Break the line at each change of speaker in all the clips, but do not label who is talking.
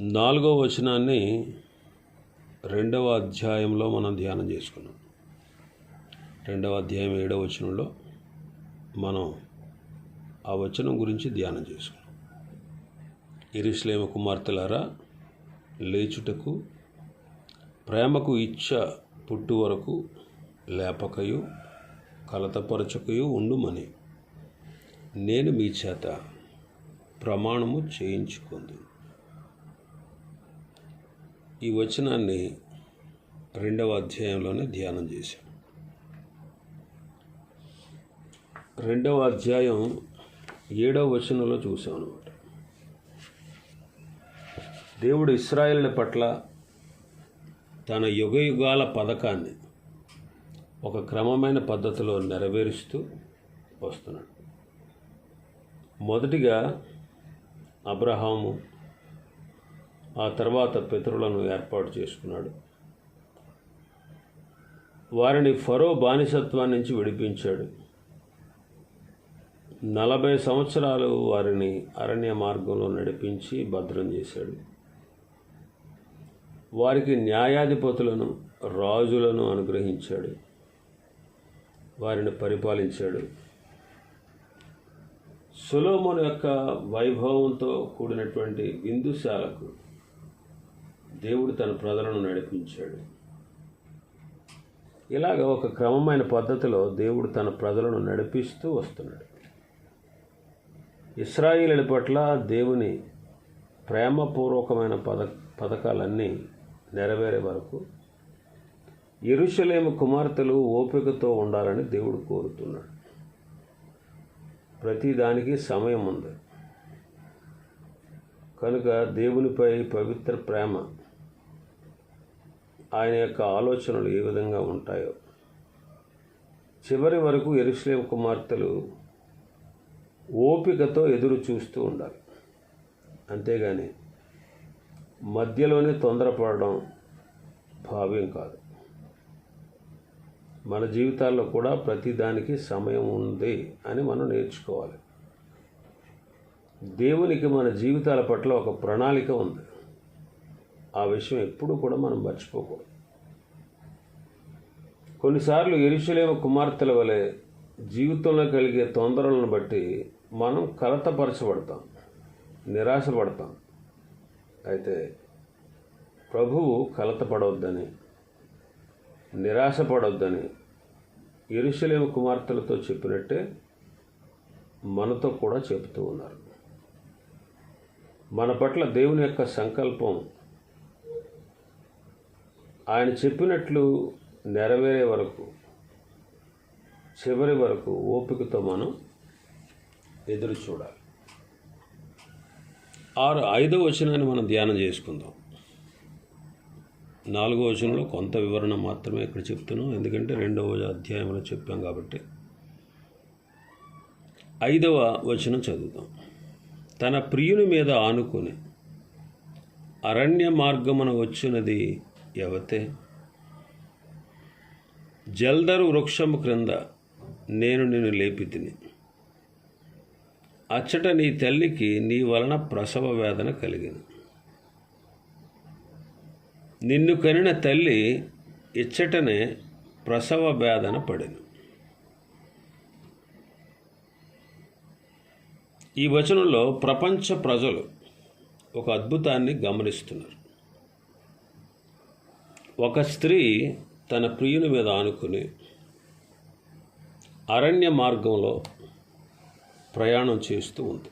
నాలుగవ వచనాన్ని రెండవ అధ్యాయంలో మనం ధ్యానం చేసుకున్నాం. రెండవ అధ్యాయం ఏడవ వచనంలో మనం ఆ వచనం గురించి ధ్యానం చేసుకున్నాం. ఇరుస్లేమ కుమార్తెలారా లేచుటకు ప్రేమకు ఇచ్చ పుట్టు వరకు లేపకయు కలతపరచకయు ఉండుమని. నేను మీ చేత ప్రమాణము చేయించుకుంది ఈ వచనాన్ని రెండవ అధ్యాయంలోనే ధ్యానం చేశాం. రెండవ అధ్యాయం ఏడవ వచనంలో చూసాం అనమాట దేవుడు ఇస్రాయేల్ పట్ల తన యుగ యుగాల పథకాన్ని ఒక క్రమమైన పద్ధతిలో నెరవేరుస్తూ వస్తున్నాడు. మొదటిగా అబ్రహాము ఆ తర్వాత పితరులను ఏర్పాటు చేసుకున్నాడు. వారిని ఫరో బానిసత్వం నుంచి విడిపించాడు. నలభై సంవత్సరాలు వారిని అరణ్య మార్గంలో నడిపించి భద్రం చేశాడు. వారికి న్యాయాధిపతులను రాజులను అనుగ్రహించాడు. వారిని పరిపాలించాడు. సులోమును యొక్క వైభవంతో కూడినటువంటి విందుశాలకు దేవుడు తన ప్రజలను నడిపించాడు. ఇలాగ ఒక క్రమమైన పద్ధతిలో దేవుడు తన ప్రజలను నడిపిస్తూ వస్తున్నాడు. ఇస్రాయిల పట్ల దేవుని ప్రేమపూర్వకమైన పద పథకాలన్నీ నెరవేరే వరకు ఎరుషలేము కుమార్తెలు ఓపికతో ఉండాలని దేవుడు కోరుతున్నాడు. ప్రతిదానికి సమయం ఉంది. కనుక దేవునిపై పవిత్ర ప్రేమ ఆయన యొక్క ఆలోచనలు ఏ విధంగా ఉంటాయో. చివరి వరకు ఎరుసలేం కుమార్తెలు ఓపికతో ఎదురు చూస్తూ ఉండాలి. అంతేగాని మధ్యలోనే తొందరపడడం భావ్యం కాదు. మన జీవితాల్లో కూడా ప్రతిదానికి సమయం ఉంది అని మనం నేర్చుకోవాలి. దేవునికి మన జీవితాల పట్ల ఒక ప్రణాళిక ఉంది. ఆ విషయం ఎప్పుడూ కూడా మనం మర్చిపోకూడదు. కొన్నిసార్లు ఎరుషులేమ కుమార్తెల వలె జీవితంలో కలిగే తొందరలను బట్టి మనం కలతపరచబడతాం నిరాశపడతాం. అయితే ప్రభువు కలతపడవద్దని నిరాశపడొద్దని ఎరుషలేము కుమార్తెలతో చెప్పినట్టే మనతో కూడా చెబుతూ ఉన్నారు. మన పట్ల దేవుని యొక్క సంకల్పం ఆయన చెప్పినట్లు నెరవేరే వరకు చివరి వరకు ఓపికతో మనం ఎదురు చూడాలి. ఆరు ఐదో వచనాన్ని మనం ధ్యానం చేసుకుందాం. నాలుగో వచనంలో కొంత వివరణ మాత్రమే ఇక్కడ చెప్తున్నాం. ఎందుకంటే రెండవ అధ్యాయంలో చెప్పాం కాబట్టి. ఐదవ వచనం చదువుతాం తన ప్రియుని మీద ఆనుకొని అరణ్య మార్గమున వచ్చినది యవతే. జల్దరు వృక్షము క్రింద నేను నిన్ను లేపితిని. అచ్చట నీ తల్లికి నీ వలన ప్రసవ వేదన కలిగింది నిన్ను కనిన తల్లి ఇచ్చటనే ప్రసవ వేదన పడింది ఈ వచనంలో ప్రపంచ ప్రజలు ఒక అద్భుతాన్ని గమనిస్తున్నారు. ఒక స్త్రీ తన ప్రియుని మీద ఆనుకుని అరణ్య మార్గంలో ప్రయాణం చేస్తూ ఉంది.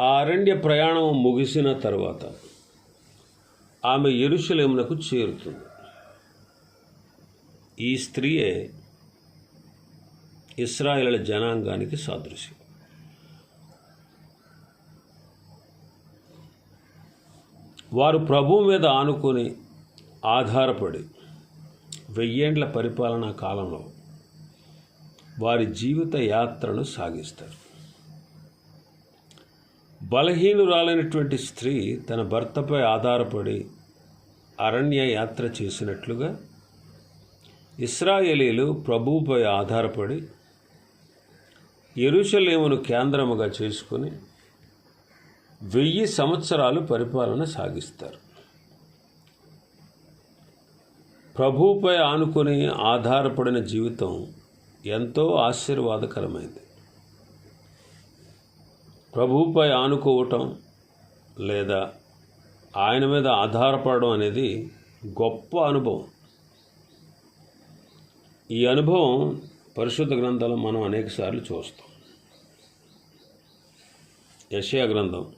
ఆ అరణ్య ప్రయాణం ముగిసిన తర్వాత ఆమె ఎరుశలేమునకు చేరుతుంది. ఈ స్త్రీయే ఇస్రాయేల్ జనాంగానికి సాదృశ్యం. వారు ప్రభువు మీద ఆనుకొని ఆధారపడి వెయ్యేండ్ల పరిపాలనా కాలంలో వారి జీవిత యాత్రను సాగిస్తారు. బలహీనురాలైనటువంటి స్త్రీ తన భర్తపై ఆధారపడి అరణ్య యాత్ర చేసినట్లుగా ఇస్రాయేలీలు ప్రభువుపై ఆధారపడి ఎరుషలేమును కేంద్రముగా చేసుకుని వెయ్యి సంవత్సరాలు పరిపాలన సాగిస్తారు. ప్రభువుపై ఆనుకొని ఆధారపడిన జీవితం ఎంతో ఆశీర్వాదకరమైంది. ప్రభువుపై ఆనుకోవటం లేదా ఆయన మీద ఆధారపడడం అనేది గొప్ప అనుభవం. ఈ అనుభవం పరిశుద్ధ గ్రంథాలు మనం అనేకసార్లు చూస్తాం. యషయా గ్రంథం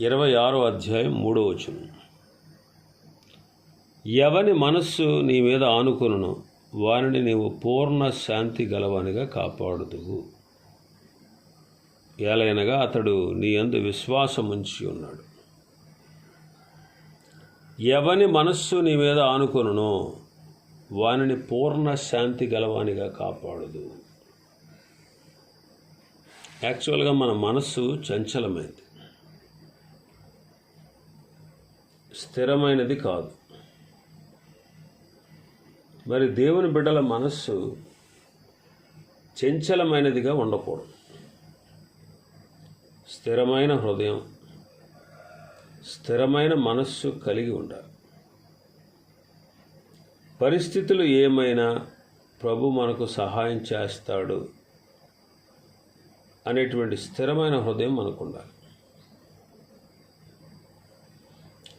ఇరవై ఆరో అధ్యాయం మూడో వచనం. ఎవని మనస్సు నీ మీద ఆనుకును వారిని నీవు పూర్ణ శాంతి గలవనిగా కాపాడుదువు. ఏలైనగా అతడు నీ అందు విశ్వాసముంచి ఉన్నాడు. ఎవని మనస్సు నీ మీద ఆనుకొనునో వానిని పూర్ణ శాంతి గలవానిగా కాపాడదు యాక్చువల్గా మన మనస్సు చంచలమైంది. స్థిరమైనది కాదు. మరి దేవుని బిడ్డల మనస్సు చంచలమైనదిగా ఉండకూడదు. స్థిరమైన హృదయం స్థిరమైన మనస్సు కలిగి ఉండాలి. పరిస్థితులు ఏమైనా ప్రభు మనకు సహాయం చేస్తాడు అనేటువంటి స్థిరమైన హృదయం మనకు ఉండాలి.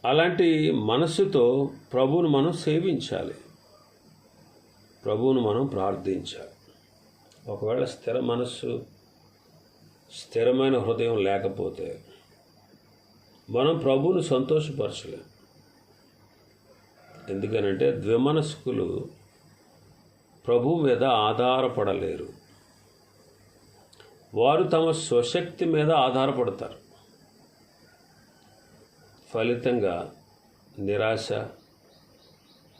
అలాంటి మనస్సుతో ప్రభువును మనం సేవించాలి. ప్రభువును మనం ప్రార్థించాలి. ఒకవేళ స్థిర మనస్సు స్థిరమైన హృదయం లేకపోతే మనం ప్రభువును సంతోషపరచలేం. ఎందుకనంటే ద్విమనస్కులు ప్రభు మీద ఆధారపడలేరు. వారు తమ స్వశక్తి మీద ఆధారపడతారు. ఫలితంగా నిరాశ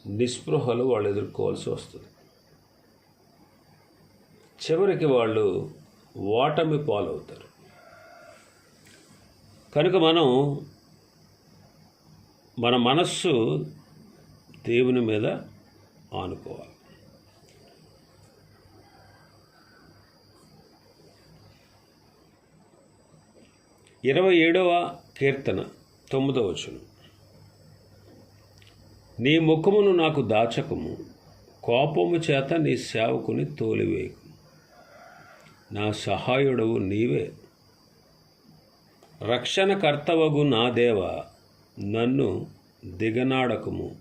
నిస్పృహలు వాళ్ళు ఎదుర్కోవాల్సి వస్తుంది. చివరికి వాళ్ళు ఓటమి పాలవుతారు. కనుక మనం మన మనస్సు దేవుని మీద ఆనుకోవాలి. ఇరవై ఏడవ కీర్తన. తొమ్మిదవ వచనం. నీ ముఖమును నాకు దాచకము కోపము చేత నీ సేవకుని తోలివేయకు. నా సహాయుడవు నీవే. రక్షణకర్తవగు నా దేవ నన్ను దిగనాడకము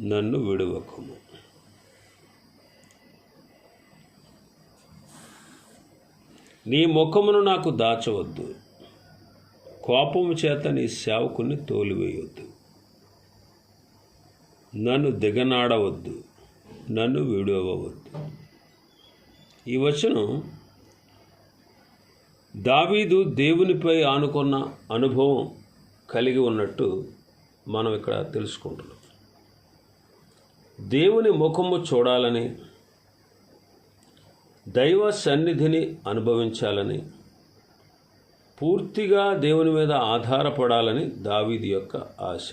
నన్ను విడువకము. నీ ముఖమును నాకు దాచవద్దు. కోపము చేత నీ సేవకుని తోలివేయొద్దు. నన్ను దిగనాడవద్దు. నన్ను విడవవద్దు. ఈ వచనం దావీదు దేవునిపై ఆనుకున్న అనుభవం కలిగి ఉన్నట్టు మనం ఇక్కడ తెలుసుకుంటున్నాం. దేవుని ముఖము చూడాలని దైవ సన్నిధిని అనుభవించాలని పూర్తిగా దేవుని మీద ఆధారపడాలని దావీది యొక్క ఆశ.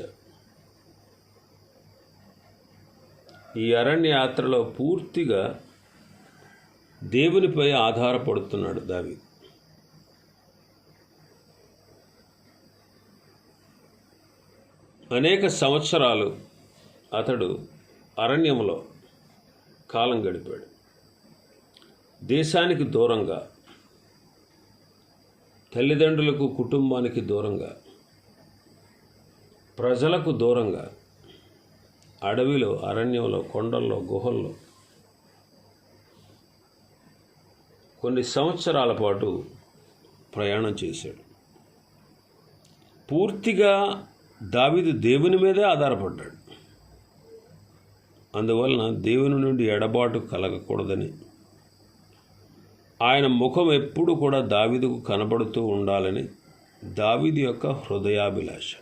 ఈ అరణ్య యాత్రలో పూర్తిగా దేవునిపై ఆధారపడుతున్నాడు దావీదు. అనేక సంవత్సరాలు అతడు అరణ్యంలో కాలం గడిపాడు. దేశానికి దూరంగా తల్లిదండ్రులకు కుటుంబానికి దూరంగా ప్రజలకు దూరంగా అడవిలో అరణ్యంలో కొండల్లో గుహల్లో కొన్ని సంవత్సరాల పాటు ప్రయాణం చేశాడు. పూర్తిగా దావిదు దేవుని మీదే ఆధారపడ్డాడు. అందువలన దేవుని నుండి ఎడబాటు కలగకూడదని ఆయన ముఖం ఎప్పుడు కూడా దావిదుకు కనబడుతూ ఉండాలని దావిది యొక్క హృదయాభిలాష.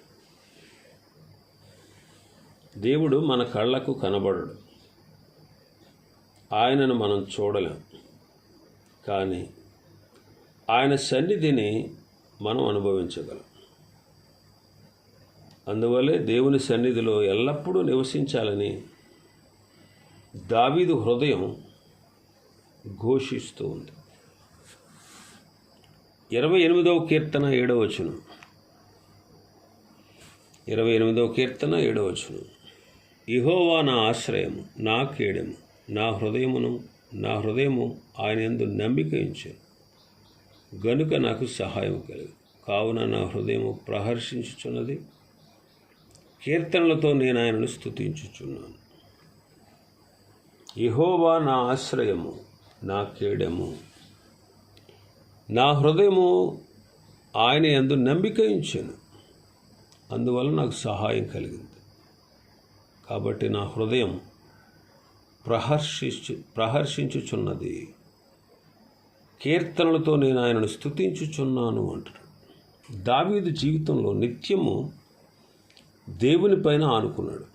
దేవుడు మన కళ్ళకు కనబడడు. ఆయనను మనం చూడలేం. కానీ ఆయన సన్నిధిని మనం అనుభవించగలం. అందువల్లే దేవుని సన్నిధిలో ఎల్లప్పుడూ నివసించాలని దావీదు హృదయం ఘోషిస్తూ ఉంది. ఇరవై ఎనిమిదవ కీర్తన ఏడవ వచనం. ఇరవై ఎనిమిదవ కీర్తన ఏడవ వచనం. ఇహోవా నా ఆశ్రయము నా కేడెము నా హృదయమును నా హృదయము ఆయన ఎందు నమ్మిక ఉంచాను గనుక నాకు సహాయం కలిగి. కావున నా హృదయము ప్రహర్షించుచున్నది. కీర్తనలతో నేను ఆయనను స్తుతించుచున్నాను. ఇహోవా నా ఆశ్రయము నా కేడెము నా హృదయము ఆయన ఎందు నమ్మిక ఉంచాను. అందువల్ల నాకు సహాయం కలిగింది. కాబట్టి నా హృదయం ప్రహర్షించు ప్రహర్షించుచున్నది. కీర్తనలతో నేను ఆయనను స్తుతించుచున్నాను అంటాడు దావీదు జీవితంలో నిత్యము దేవునిపైన ఆనుకున్నాడు.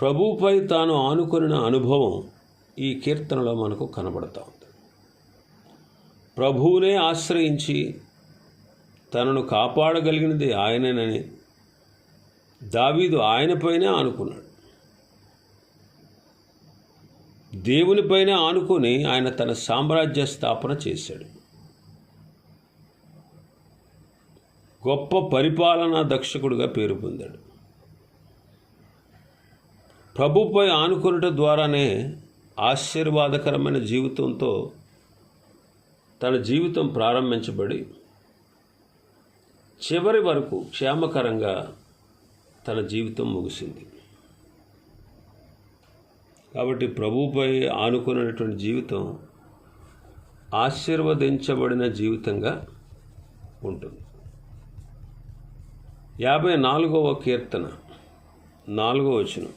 ప్రభువుపై తాను ఆనుకొనిన అనుభవం ఈ కీర్తనలో మనకు కనబడతాం ప్రభువునే ఆశ్రయించి తనను కాపాడగలిగినది ఆయననని దావీదు ఆయనపైనే ఆనుకున్నాడు. దేవునిపైనే ఆనుకొని ఆయన తన సామ్రాజ్య స్థాపన చేశాడు. గొప్ప పరిపాలనా దక్షకుడుగా పేరు పొందాడు. ప్రభుపై ఆనుకొనుట ద్వారానే ఆశీర్వాదకరమైన జీవితంతో తన జీవితం ప్రారంభించబడి చివరి వరకు క్షేమకరంగా తన జీవితం ముగిసింది. కాబట్టి ప్రభువుపై ఆనుకున్నటువంటి జీవితం ఆశీర్వదించబడిన జీవితంగా ఉంటుంది. యాభై నాలుగవ కీర్తన నాలుగవ వచనం.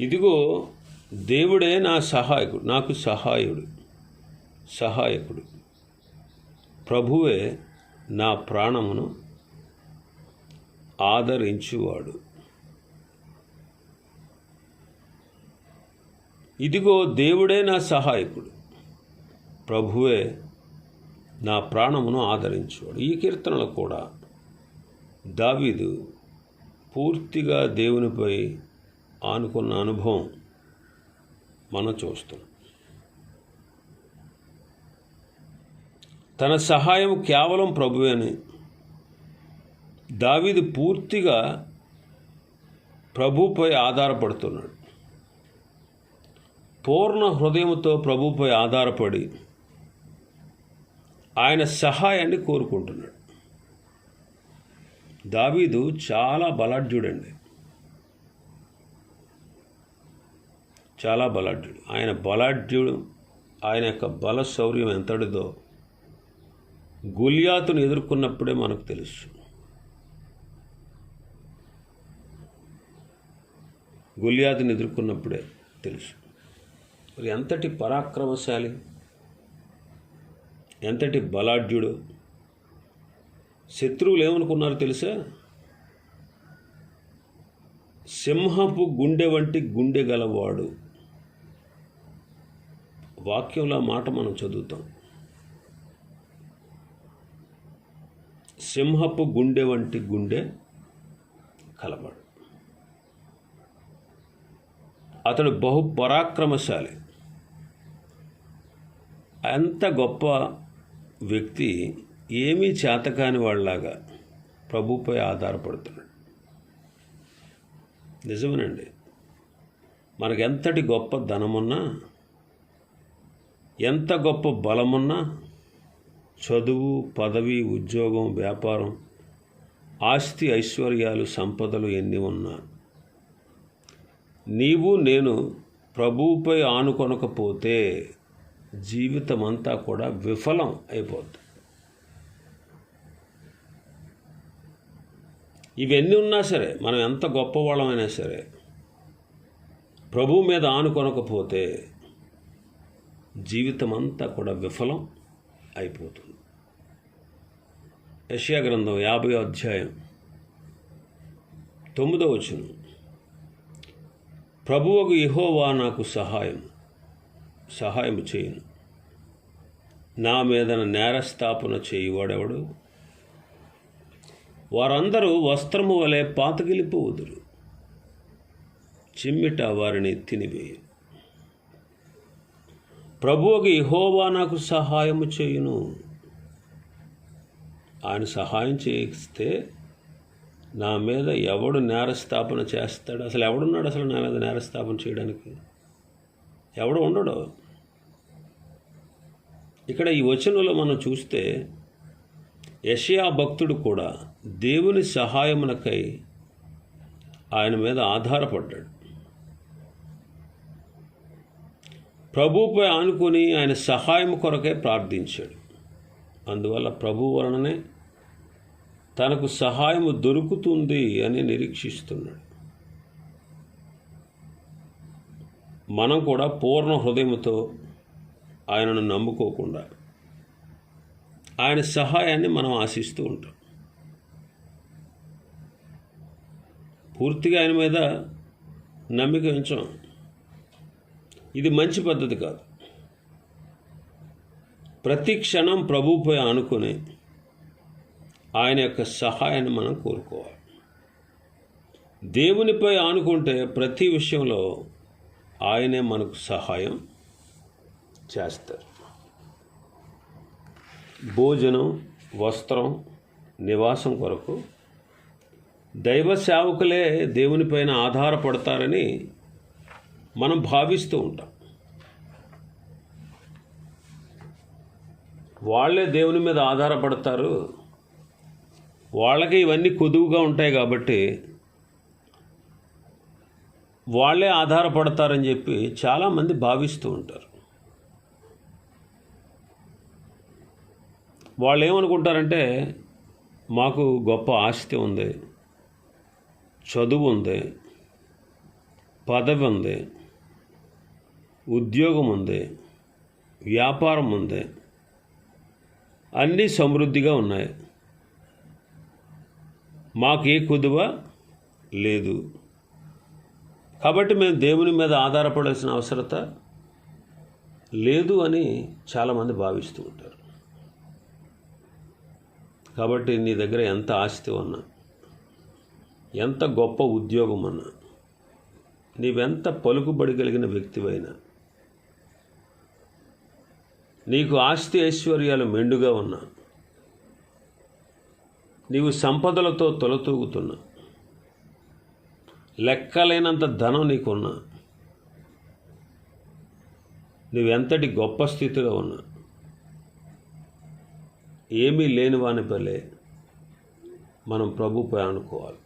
ఇదిగో దేవుడే నా సహాయకుడు నాకు సహాయుడు. సహాయకుడు. ప్రభువే నా ప్రాణమును ఆదరించువాడు. ఇదిగో దేవుడే నా సహాయకుడు. ప్రభువే నా ప్రాణమును ఆదరించువాడు. ఈ కీర్తనలు కూడా దావీదు పూర్తిగా దేవునిపై ఆనుకున్న అనుభవం మనం చూస్తాం తన సహాయం కేవలం ప్రభువే అని పూర్తిగా ప్రభుపై ఆధారపడుతున్నాడు. పూర్ణ హృదయంతో ప్రభుపై ఆధారపడి ఆయన సహాయాన్ని కోరుకుంటున్నాడు. దావీదు చాలా బలాఢ్యుడండి. చాలా బలాఢ్యుడు. ఆయన బలాఢ్యుడు ఆయన యొక్క బల శౌర్యం ఎంతటిదో గులియాతును ఎదుర్కొన్నప్పుడే మనకు తెలుసు. గులియాతుని ఎదుర్కొన్నప్పుడే తెలుసు. మరి ఎంతటి పరాక్రమశాలి ఎంతటి బలాఢ్యుడు శత్రువులు ఏమనుకున్నారు తెలుసా? సింహపు గుండె వంటి గుండె గలవాడు. వాక్యంలో మాట మనం చదువుతాం. సింహపు గుండె వంటి గుండె కలవాడు. అతడు బహు పరాక్రమశాలి. అంత గొప్ప వ్యక్తి ఏమీ చేతకాని వాళ్ళలాగా ప్రభుపై ఆధారపడుతున్నాడు. నిజమేనండి. మనకు ఎంతటి గొప్ప ధనమున్నా ఎంత గొప్ప బలమున్నా చదువు పదవి ఉద్యోగం వ్యాపారం ఆస్తి ఐశ్వర్యాలు సంపదలు ఎన్ని ఉన్నా. నీవు నేను ప్రభువుపై ఆనుకొనకపోతే జీవితం అంతా కూడా విఫలం అయిపోద్ది. ఇవన్నీ ఉన్నా సరే మనం ఎంత గొప్పవాళ్ళమైనా సరే ప్రభువు మీద ఆనుకొనకపోతే జీవితం అంతా కూడా విఫలం. అయిపోతుంది. యష్యా గ్రంథం యాభై అధ్యాయం తొమ్మిదో వచనం. ప్రభువుకు ఇహోవా నాకు సహాయం సహాయం చేయను. నా మీద నేరస్థాపన చేయువాడెవడు? వారందరూ వస్త్రము వలె పాతగిలిపోవుదురు. చిమ్మిట వారిని తినివేయు ప్రభువుకి ఇహోవా నాకు సహాయము చేయును. ఆయన సహాయం చేయిస్తే నా మీద ఎవడు నేరస్థాపన చేస్తాడు? అసలు ఎవడున్నాడు అసలు నా మీద నేరస్థాపన చేయడానికి? ఎవడు ఉండడు? ఇక్కడ ఈ వచనంలో మనం చూస్తే యషయా భక్తుడు కూడా దేవుని సహాయమునకై ఆయన మీద ఆధారపడ్డాడు. ప్రభుపై ఆనుకొని ఆయన సహాయం కొరకే ప్రార్థించాడు. అందువల్ల ప్రభు వలననే తనకు సహాయము దొరుకుతుంది అని నిరీక్షిస్తున్నాడు. మనం కూడా పూర్ణ హృదయంతో ఆయనను నమ్ముకోకుండా ఆయన సహాయాన్ని మనం ఆశిస్తూ ఉంటాం. పూర్తిగా ఆయన మీద నమ్మిక ఉంచాం. ఇది మంచి పద్ధతి కాదు. ప్రతి క్షణం ప్రభుపై ఆనుకుని ఆయన యొక్క సహాయాన్ని మనం కోరుకోవాలి. దేవునిపై ఆనుకుంటే ప్రతి విషయంలో ఆయనే మనకు సహాయం చేస్తారు. భోజనం వస్త్రం నివాసం కొరకు దైవ సేవకులే దేవునిపైన ఆధారపడతారని మనం భావిస్తూ ఉంటాం. వాళ్ళే దేవుని మీద ఆధారపడతారు. వాళ్ళకి ఇవన్నీ కొదువుగా ఉంటాయి కాబట్టి వాళ్ళే ఆధారపడతారని చెప్పి చాలామంది భావిస్తూ ఉంటారు. వాళ్ళు ఏమనుకుంటారంటే మాకు గొప్ప ఆస్తి ఉంది చదువు ఉంది పదవి ఉంది ఉద్యోగం ఉంది వ్యాపారం ఉంది అన్నీ సమృద్ధిగా ఉన్నాయి. మాకే కుదువ లేదు. కాబట్టి మేము దేవుని మీద ఆధారపడాల్సిన అవసరత లేదు అని చాలామంది భావిస్తూ ఉంటారు. కాబట్టి నీ దగ్గర ఎంత ఆస్తి ఉన్నా ఎంత గొప్ప ఉద్యోగం ఉన్నా నీవెంత పలుకుబడి కలిగిన వ్యక్తివైనా నీకు ఆస్తి ఐశ్వర్యాలు మెండుగా ఉన్నా. నీవు సంపదలతో తొలతూగుతున్నా. లెక్కలేనంత ధనం నీకున్నా. నువ్వెంతటి గొప్ప స్థితిలో ఉన్నా. ఏమీ లేని వాని పలే మనం ప్రభుపై అనుకోవాలి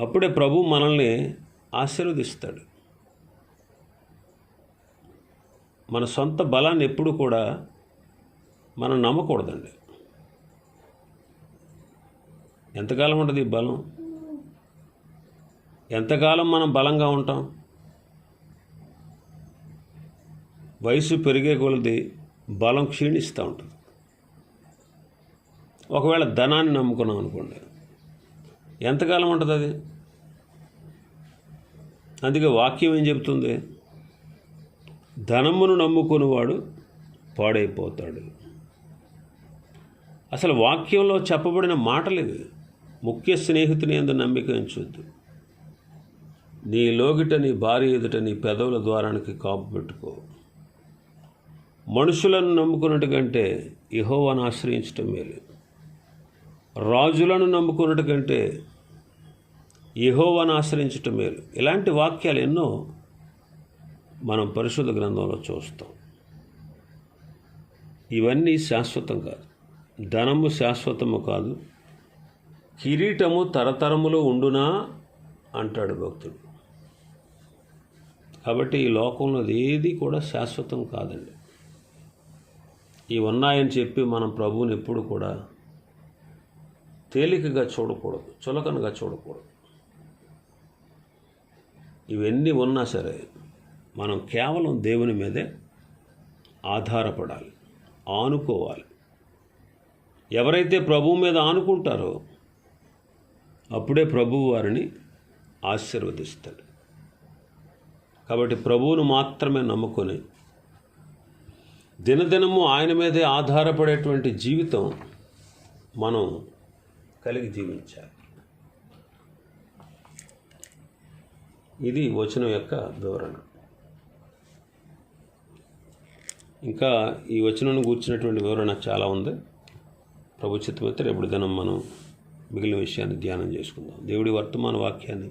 అప్పుడే ప్రభు మనల్ని ఆశీర్వదిస్తాడు. మన సొంత బలాన్ని ఎప్పుడు కూడా మనం నమ్మకూడదండి. ఎంతకాలం ఉంటుంది ఈ బలం? ఎంతకాలం మనం బలంగా ఉంటాం? వయసు పెరిగే కొలది బలం క్షీణిస్తూ ఉంటుంది. ఒకవేళ ధనాన్ని నమ్ముకున్నాం అనుకోండి ఎంతకాలం ఉంటుంది అది? అందుకే వాక్యం ఏం చెబుతుంది? ధనమును నమ్ముకునేవాడు పాడైపోతాడు. అసలు వాక్యంలో చెప్పబడిన మాటలు ఇవి. ముఖ్య స్నేహితుని ఎందు నమ్మిక ఉంచొద్దు. నీ లోగిట నీ భార్య ఎదుట నీ పెదవుల ద్వారానికి కాపు పెట్టుకో. మనుషులను నమ్ముకున్నట్టు కంటే ఇహోవాను ఆశ్రయించటం మేలు. రాజులను నమ్ముకున్నట్టు కంటే ఇహోవాను ఆశ్రయించటం మేలు. ఇలాంటి వాక్యాలు ఎన్నో మనం పరిశుద్ధ గ్రంథంలో చూస్తాం. ఇవన్నీ శాశ్వతం కాదు. ధనము శాశ్వతము కాదు. కిరీటము తరతరములో ఉండునా? అంటాడు భక్తుడు. కాబట్టి ఈ లోకంలో ఏది కూడా శాశ్వతం కాదండి. ఇవి ఉన్నాయని చెప్పి మనం ప్రభువుని ఎప్పుడు కూడా తేలికగా చూడకూడదు చులకనగా చూడకూడదు. ఇవన్నీ ఉన్నా సరే మనం కేవలం దేవుని మీదే ఆధారపడాలి ఆనుకోవాలి. ఎవరైతే ప్రభువు మీద ఆనుకుంటారో అప్పుడే ప్రభువు వారిని ఆశీర్వదిస్తాడు. కాబట్టి ప్రభువును మాత్రమే నమ్ముకొని దినదినము ఆయన మీదే ఆధారపడేటువంటి జీవితం మనం కలిగి జీవించాలి. ఇది వచనం యొక్క వివరణ ఇంకా ఈ వచనం కూర్చున్నటువంటి వివరణ చాలా ఉంది. ప్రభు చిత్తమైతే రేపు దినం మనం మిగిలిన విషయాన్ని ధ్యానం చేసుకుందాం. దేవుడి వర్తమాన వాక్యాన్ని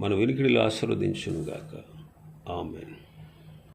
మన వినికిడిలో ఆశీర్వదించునుగాక. ఆమెను.